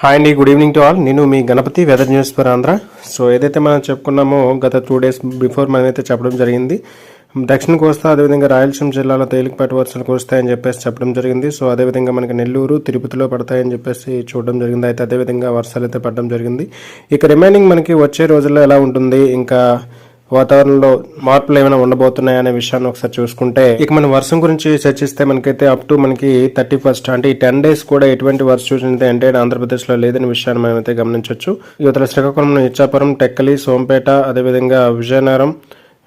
Hi అండి good evening to all నేను మీ Ganapathi weather news for Andhra. So ఏదైతే మనం చెప్పుకున్నామో గత టూ డేస్ బిఫోర్ మనమైతే చెప్పడం జరిగింది దక్షిణ కోస్తా అదేవిధంగా రాయలసీమ జిల్లాలో తేలికపాటి వర్షాలు కురుస్తాయని చెప్పేసి చెప్పడం జరిగింది. సో అదేవిధంగా మనకి నెల్లూరు తిరుపతిలో పడతాయని చెప్పేసి చూడడం జరిగింది. అయితే అదేవిధంగా వర్షాలు అయితే పడడం జరిగింది. ఇక రిమైనింగ్ మనకి వచ్చే రోజుల్లో ఎలా ఉంటుంది? ఇంకా వాతావరణంలో మార్పులు ఏమైనా ఉండబోతున్నాయి అనే విషయాన్ని ఒకసారి చూసుకుంటే ఇక మనం వర్షం గురించి చర్చిస్తే మనకైతే అప్ టు మనకి థర్టీ ఫస్ట్ అంటే ఈ టెన్ డేస్ కూడా ఎటువంటి వర్ష సూచన అయితే అంటే ఆంధ్రప్రదేశ్లో లేదని విషయాన్ని మనం అయితే గమనించవచ్చు యువతల శ్రీకాకుళం ఇచ్చాపురం టెక్కలి సోంపేట అదేవిధంగా విజయనగరం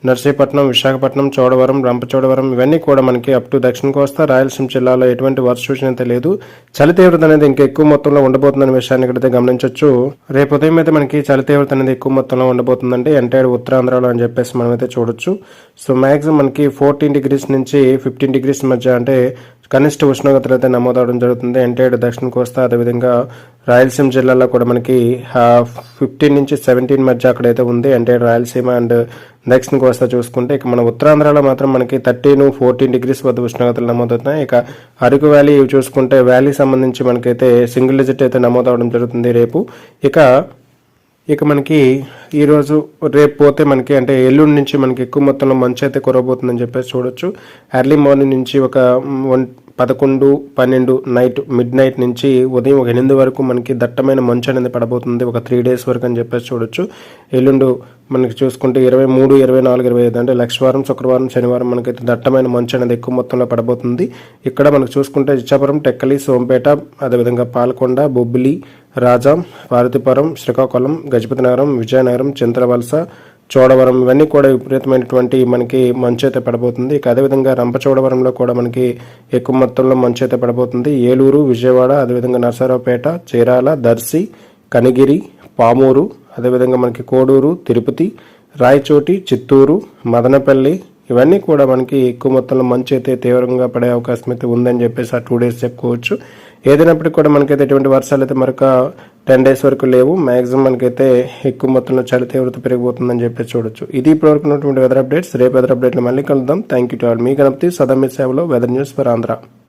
నర్సీపట్నం విశాఖపట్నం చోడవరం రంపచోడవరం ఇవన్నీ కూడా మనకి అప్ టు దక్షిణ కోస్తా రాయలసీమ జిల్లాలో ఎటువంటి వర్ష సూచన అయితే లేదు. చలి తీవ్రత అనేది ఇంకా ఎక్కువ మొత్తంలో ఉండబోతుందనే విషయాన్ని ఇక్కడైతే గమనించవచ్చు రేపు ఉదయం అయితే మనకి చలి తీవ్రత అనేది ఎక్కువ మొత్తంలో ఉండబోతుందంటే ఎంటైర్ ఉత్తరాంధ్రలో అని చెప్పేసి మనం అయితే చూడొచ్చు. సో మాక్సిమం మనకి ఫోర్టీన్ డిగ్రీస్ నుంచి ఫిఫ్టీన్ డిగ్రీస్ మధ్య అంటే కనిష్ట ఉష్ణోగ్రతలు అయితే నమోదవడం జరుగుతుంది. ఎంటైర్ దక్షిణ కోస్తా అదేవిధంగా రాయలసీమ జిల్లాలో కూడా మనకి ఫిఫ్టీన్ నుంచి సెవెంటీన్ మధ్య అక్కడైతే ఉంది అంటే రాయలసీమ అండ్ దక్షిణ కోస్తా చూసుకుంటే ఇక మన ఉత్తరాంధ్రలో మాత్రం మనకి థర్టీన్ ఫోర్టీన్ డిగ్రీస్ వద్ద ఉష్ణోగ్రతలు నమోదవుతున్నాయి. ఇక అరకు వ్యాలీ ఇవి చూసుకుంటే వ్యాలీ సంబంధించి మనకైతే సింగిల్ డిజిట్ అయితే నమోదవడం జరుగుతుంది రేపు. ఇక ఇక మనకి ఈరోజు రేపు పోతే మనకి అంటే ఎల్లుండి నుంచి మనకి ఎక్కువ మొత్తంలో మంచు అయితే కురవబోతుందని చెప్పేసి చూడొచ్చు. ఎర్లీ మార్నింగ్ నుంచి ఒక వన్ పదకొండు పన్నెండు నైట్ మిడ్ నైట్ నుంచి ఉదయం ఒక ఎనిమిది వరకు మనకి దట్టమైన మంచు అనేది పడబోతుంది. ఒక త్రీ డేస్ వరకు అని చెప్పేసి చూడొచ్చు. ఎల్లుండు మనకి చూసుకుంటే ఇరవై మూడు ఇరవై నాలుగు ఇరవై ఐదు అంటే లక్షవారం శుక్రవారం శనివారం మనకైతే దట్టమైన మంచు అనేది ఎక్కువ మొత్తంలో పడబోతుంది. ఇక్కడ మనకు చూసుకుంటే ఇచ్చాపురం టెక్కలి సోంపేట అదేవిధంగా పాలకొండ బొబ్బిలి రాజాం పార్వతీపురం శ్రీకాకుళం గజపతినగరం విజయనగరం చింతలవలస చోడవరం ఇవన్నీ కూడా విపరీతమైనటువంటి మనకి మంచు అయితే పడబోతుంది. ఇక అదేవిధంగా రంపచోడవరంలో కూడా మనకి ఎక్కువ మొత్తంలో మంచు అయితే పడబోతుంది. ఏలూరు విజయవాడ అదేవిధంగా నరసరావుపేట చీరాల దర్శి కనిగిరి పామూరు అదేవిధంగా మనకి కోడూరు తిరుపతి రాయచోటి చిత్తూరు మదనపల్లి ఇవన్నీ కూడా మనకి ఎక్కువ మొత్తంలో మంచు అయితే తీవ్రంగా పడే అవకాశం అయితే ఉందని చెప్పేసి ఆ టూ డేస్ చెప్పుకోవచ్చు. ఏదైనప్పటికీ కూడా మనకైతే ఎటువంటి వర్షాలు అయితే మరొక టెన్ డేస్ వరకు లేవు. మాక్సిమం మనకైతే ఎక్కువ మొత్తంలో చలి తీవ్రత పెరిగిపోతుందని చెప్పేసి చూడొచ్చు. ఇది ఇప్పటివరకు ఉన్నటువంటి వెదర్ అప్డేట్స్ రేపు వెదర్ అప్డేట్లు మళ్ళీ కలుద్దాం. థ్యాంక్ యూ టు ఆల్ మీ గణపతి సదా మీ సేవలో వెదర్ న్యూస్ ఫర్ ఆంధ్ర